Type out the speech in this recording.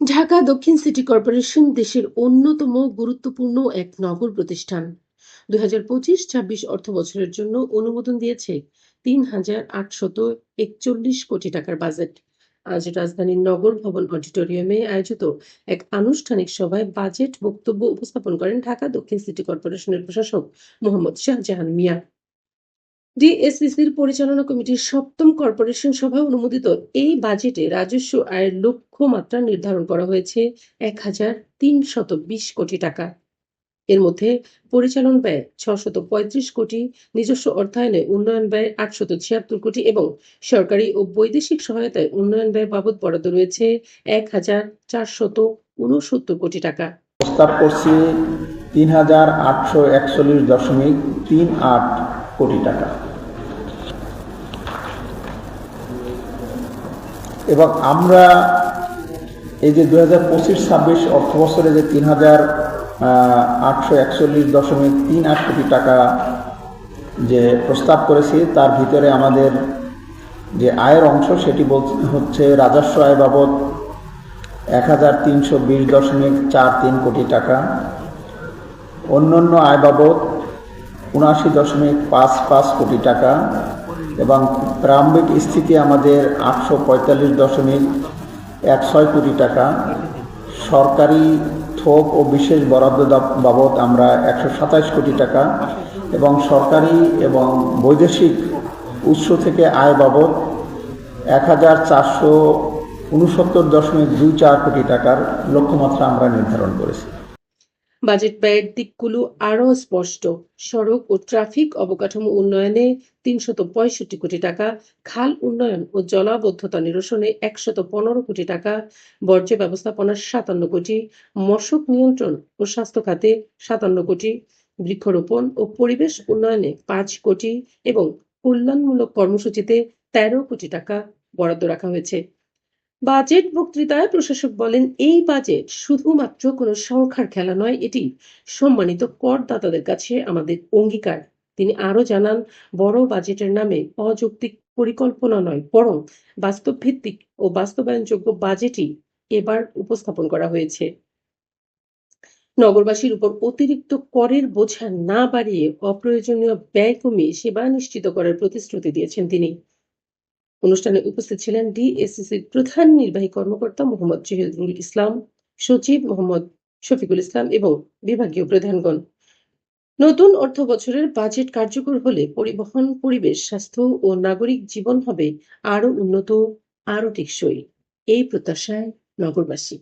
ঢাকা দক্ষিণ city corporation দেশের অন্যতম গুরুত্বপূর্ণ এক নগর প্রতিষ্ঠান। দুই হাজার পঁচিশ ছাব্বিশ অর্থ বছরের জন্য অনুমোদন দিয়েছে তিন হাজার আটশত একচল্লিশ কোটি টাকার বাজেট। আজ রাজধানীর নগর ভবন অডিটোরিয়ামে আয়োজিত এক আনুষ্ঠানিক সভায় বাজেট বক্তব্য উপস্থাপন করেন ঢাকা দক্ষিণ সিটি কর্পোরেশনের প্রশাসক মোহাম্মদ শাহজাহান মিয়া। ডিএসসিসির পরিচালনা কমিটির সপ্তম কর্পোরেশন সভায় অনুমোদিত এই বাজেটে রাজস্ব আয়ের লক্ষ্যমাত্রা নির্ধারণ করা হয়েছে এক হাজার তিনশত বিশ কোটি টাকা। এর মধ্যে পরিচালন ব্যয় ছশত পঁয়ত্রিশ কোটি, নিজস্ব অর্থায়নে উন্নয়ন ব্যয় আটশত ছিয়াত্তর কোটি এবং সরকারি ও বৈদেশিক সহায়তায় উন্নয়ন ব্যয় বাবদ বরাদ্দ রয়েছে এক হাজার চারশত উনসত্তর কোটি টাকা। প্রস্তাব করছি তিন হাজার আটশো একচল্লিশ দশমিক তিন আট কোটি টাকা। এবং আমরা এই যে দু হাজার পঁচিশ ছাব্বিশ অর্থ বছরে যে তিন হাজার আটশো একচল্লিশ দশমিক তিন আট কোটি টাকা যে প্রস্তাব করেছি, তার ভিতরে আমাদের যে আয়ের অংশ সেটি হচ্ছে রাজস্ব আয় বাবদ এক হাজার তিনশো বিশ দশমিক চার তিন কোটি টাকা। অন্যান্য আয় বাবদ উনআশি দশমিক পাঁচ পাঁচ কোটি টাকা। এবং প্রারম্ভিক স্থিতি আমাদের আটশো পঁয়তাল্লিশ দশমিক এক ছয় কোটি টাকা। সরকারি থোক ও বিশেষ বরাদ্দ বাবদ আমরা একশো সাতাশ কোটি টাকা এবং সরকারি এবং বৈদেশিক উৎস থেকে আয় বাবদ এক হাজার চারশো উনসত্তর দশমিক দুই চার কোটি টাকার লক্ষ্যমাত্রা আমরা নির্ধারণ করেছি। বাজেট ব্যয়ের দিকগুলো আরও স্পষ্ট। সড়ক ও ট্রাফিক অবকাঠামো উন্নয়নে তিনশত পঁয়ষট্টি কোটি টাকা, খাল উন্নয়ন ও জলাবদ্ধতা নিরসনে একশত পনেরো কোটি টাকা, বর্জ্য ব্যবস্থাপনার সাতান্ন কোটি, মশক নিয়ন্ত্রণ ও স্বাস্থ্য খাতে সাতান্ন কোটি, বৃক্ষরোপণ ও পরিবেশ উন্নয়নে পাঁচ কোটি এবং কল্যাণমূলক কর্মসূচিতে তেরো কোটি টাকা বরাদ্দ রাখা হয়েছে। বাজেট বক্তৃতায় প্রশাসক বলেন, এই বাজেট শুধুমাত্র কোনো সংখ্যার খেলা নয়, এটি সম্মানিত করদাতাদের কাছে আমাদের অঙ্গীকার। তিনি আরও জানান, বড় বাজেটের নামে অযৌক্তিক পরিকল্পনা নয়, বরং বাস্তব ভিত্তিক ও বাস্তবায়নযোগ্য বাজেটই এবার উপস্থাপন করা হয়েছে। নগরবাসীর উপর অতিরিক্ত করের বোঝা না বাড়িয়ে অপ্রয়োজনীয় ব্যয় কমিয়ে সেবা নিশ্চিত করার প্রতিশ্রুতি দিয়েছেন তিনি। অনুষ্ঠানে উপস্থিত ছিলেন ডিএসসিসির প্রধান নির্বাহী কর্মকর্তা মোহাম্মদ জহিরুল ইসলাম, সচিব মোহাম্মদ শফিকুল ইসলাম এবং বিভাগীয় প্রধানগণ। নতুন অর্থ বছরের বাজেট কার্যকর হলে পরিবহন, পরিবেশ, স্বাস্থ্য ও নাগরিক জীবন হবে আরও উন্নত আরও টেকসই। এই প্রত্যাশায় নগরবাসী।